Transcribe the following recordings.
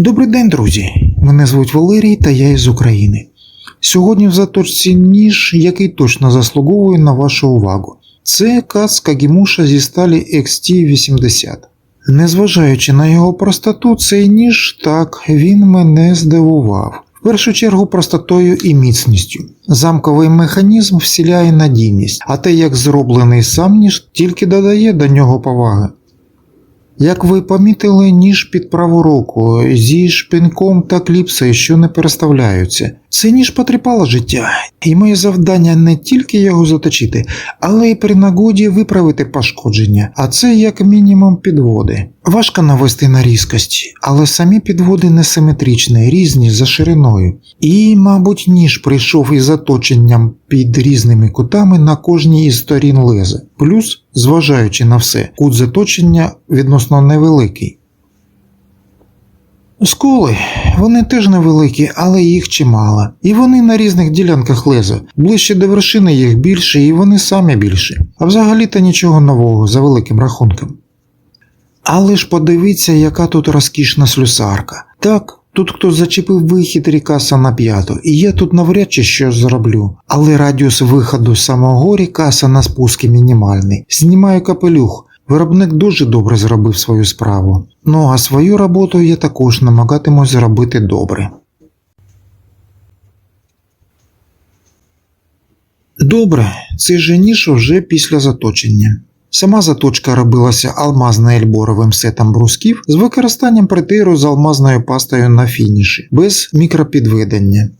Добрий день, друзі! Мене звуть Валерій та я із України. Сьогодні в заточці ніж, який точно заслуговує на вашу увагу. Це кац Кагімуша зі сталі XT80. Незважаючи на його простоту, цей ніж так, він мене здивував. В першу чергу простотою і міцністю. Замковий механізм вселяє надійність, а те, як зроблений сам ніж, тільки додає до нього поваги. Як ви помітили, ніж під праву руку зі шпинком та кліпсою, що не переставляються. Це ніж потріпало життя, і моє завдання не тільки його заточити, але й при нагоді виправити пошкодження, а це як мінімум підводи. Важко навести на різкості, але самі підводи несиметричні, різні за шириною. І, мабуть, ніж прийшов із заточенням під різними кутами на кожній із сторін леза. Плюс, зважаючи на все, кут заточення відносно невеликий. Сколи, вони теж невеликі, але їх чимало. І вони на різних ділянках леза. Ближче до вершини їх більше, і вони самі більше. А взагалі-то нічого нового за великим рахунком. Але ж подивіться, яка тут розкішна слюсарка. Так, тут хтось зачепив вихід рікаса на п'яту, і я тут навряд чи щось зроблю. Але радіус виходу самого рікаса на спуски мінімальний. Знімаю капелюх. Виробник дуже добре зробив свою справу. Ну а свою роботу я також намагатимусь зробити добре. Добре, цей же ніж вже після заточення. Сама заточка робилася алмазно-ельборовим сетом брусків з використанням притиру з алмазною пастою на фініші, без мікропідведення.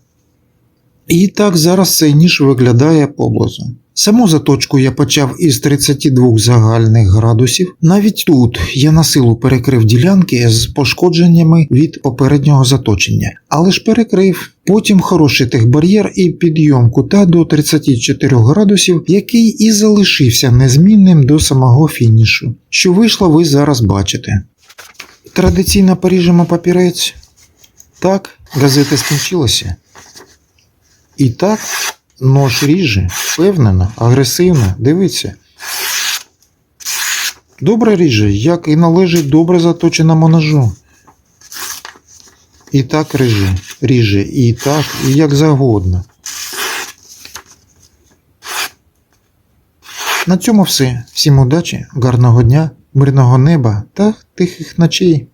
І так зараз цей ніж виглядає поблизу. Саму заточку я почав із 32 загальних градусів. Навіть тут я на силу перекрив ділянки з пошкодженнями від попереднього заточення, але ж перекрив. Потім хороший техбар'єр і підйом кута до 34 градусів, який і залишився незмінним до самого фінішу. Що вийшло, ви зараз бачите. Традиційно поріжемо папірець. Так, газета скінчилася. І так, нож ріже, впевнено, агресивно, дивіться. Добре ріже, як і належить добре заточеному ножу. І так ріже, ріже, і так, і як завгодно. На цьому все. Всім удачі, гарного дня, мирного неба та тихих ночей.